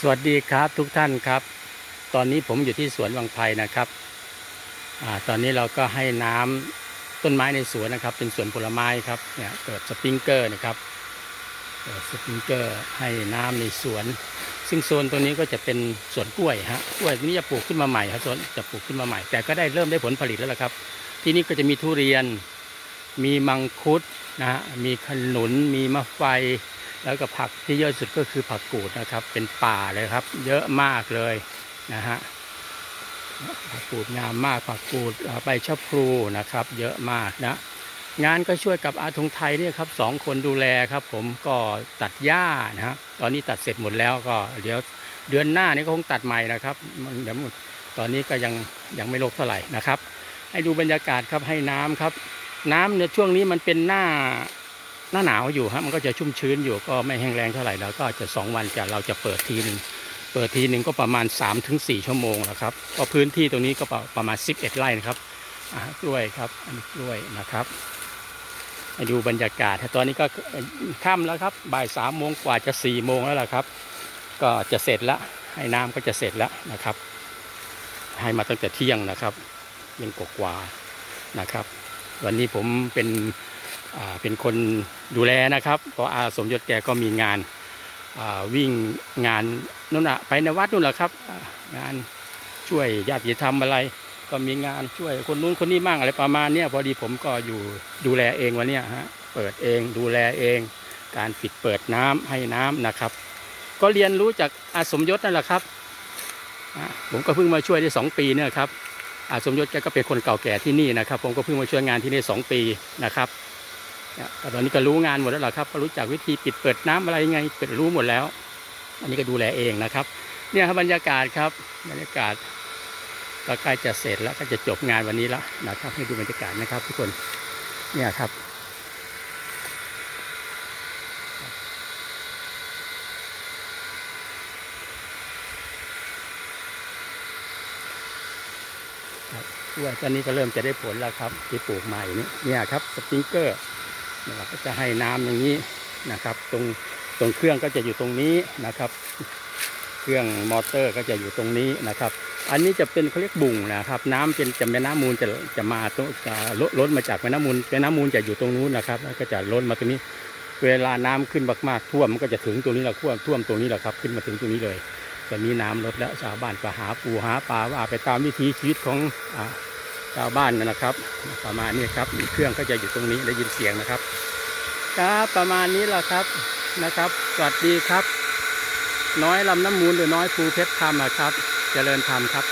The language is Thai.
สวัสดีครับทุกท่านครับ ตอนนี้ผมอยู่ที่สวนวังไพนะครับอตอนนี้เราก็ให้น้ำต้นไม้ในสวนนะครับ เป็นสวนผลไม้ครับเนี่ยเปิดสปริงเกอร์นะครับเปิดสปริงเกอร์ให้น้ำในสวน ซึ่งโซนตรงนี้ก็จะเป็นสวนกล้วยฮะกล้วยนี้จะปลูกขึ้นมาใหม่ครับสวนจะปลูกขึ้นมาใหม่ แต่ก็ได้เริ่มได้ผลผลิตแล้วละครับ ที่นี่ก็จะมีทุเรียนมีมังคุดนะฮะมีขนุนมีมะไฟ แล้วก็ผักที่เยอะสุดก็คือผักกูดนะครับ เป็นป่าเลยครับ เยอะมากเลยนะฮะผักกูดงามมากผักกูดเอ่อใบชะพลูนะครับ เยอะมากนะงานก็ช่วยกับอาทงไทยเนี่ยครับสองคนดูแลครับ ผมก็ตัดหญ้านะฮะตอนนี้ตัดเสร็จหมดแล้วก็เดี๋ยวเดือนหน้านี่ก็คงตัดใหม่นะครับมันเดี๋ยวตอนนี้ก็ยังยังไม่ลกเท่าไหร่นะครับ ให้ดูบรรยากาศครับให้น้ำครับ น้ำเนี่ยช่วงนี้มันเป็นหน้า หน้าหนาวอยู่ฮะมันก็จะชุ่มชื้นอยู่ก็ไม่แห้งแรงเท่าไหร่แล้วก็จะสองวันจะเราจะเปิดทีหนึ่งเปิดทีหนึ่งก็ประมาณ 3-4ถึงชั่วโมงนะครับก็พื้นที่ตรงนี้ก็ประประมาณ 11 ไร่นะครับอ่ากล้วยครับอันนี้กล้วยนะครับดูบรรยากาศตอนนี้ก็ค่ำแล้วครับบ่ายสามโมงกว่าจะ4ี่โมงแล้วล่ะครับ ก็จะเสร็จแล้วให้น้ำก็จะเสร็จแล้วนะครับ ให้มาตั้งแต่เที่ยงนะครับยังกกว่านะครับ วันนี้ผมเป็น เป็นคนดูแลนะครับเพราะอาสมยศแกก็มีงานาวิ่งงานนู่นอะไปในวัดนู่นแหละครับ งานช่วยญาติธรรมอะไร ก็มีงานช่วยคนนู้นคนนี้มั่งอะไรประมาณนี้พอดีผมก็อยู่ดูแลเองวันเนี้ยฮะเปิดเองดูแลเอง การปิดเปิดน้ำให้น้ำนะครับ ก็เรียนรู้จากอาสมยศนั่นแหละครับผมก็เพิ่งมาช่วยได้สองปีเนี่ยครับอาสมยศแกก็เป็นคนเก่าแก่ที่นี่นะครับ ผมก็เพิ่งมาช่วยงานที่นี่สองปีนะครับ ตอนนี้ก็รู้งานหมดแล้วครับก็รู้จักวิธีปิดเปิดน้ำอะไรยังไงเปิดรู้หมดแล้ว อันนี้ก็ดูแลเองนะครับ เนี่ยครับบรรยากาศครับบรรยากาศก็ใกล้จะเสร็จแล้วก็จะจบงานวันนี้แล้วนะครับ ให้ดูบรรยากาศนะครับ ทุกคนเนี่ยครับครับด้วยตอนนี้ก็เริ่มจะได้ผลแล้วครับที่ปลูกใหม่นี่เนี่ยครับสปริงเกอร์ นะครับก็จะให้น้ำอย่างนี้นะครับ ตรงตรงเครื่องก็จะอยู่ตรงนี้นะครับ เครื่องมอเตอร์ก็จะอยู่ตรงนี้นะครับ อันนี้จะเป็นเขาเรียกบุ่งนะครับ น้ำเป็นจะแม่น้ำมูลจะจะมาตรงจะล้นล้นมาจากแม่น้ำมูลแม่น้ำมูลจะอยู่ตรงนู้นนะครับแล้วก็จะล้นมาตรงนี้ เวลาน้ำขึ้นมากๆท่วมมันก็จะถึงตรงนี้แหละท่วมท่วมตรงนี้แหละครับ ขึ้นมาถึงตรงนี้เลยตอนนี้น้ำลดแล้วชาวบ้านก็หาปูหาปลาว่าไปตามวิถีชีวิตของอ่า ชาวบ้านนะครับ ประมาณนี้ครับเครื่องก็จะอยู่ตรงนี้ได้ยินเสียงนะครับครับประมาณนี้แหละครับนะครับ สวัสดีครับ น้อยลำน้ำมูลหรือน้อยภูเพชรธรรมอะครับ เจริญธรรมครับ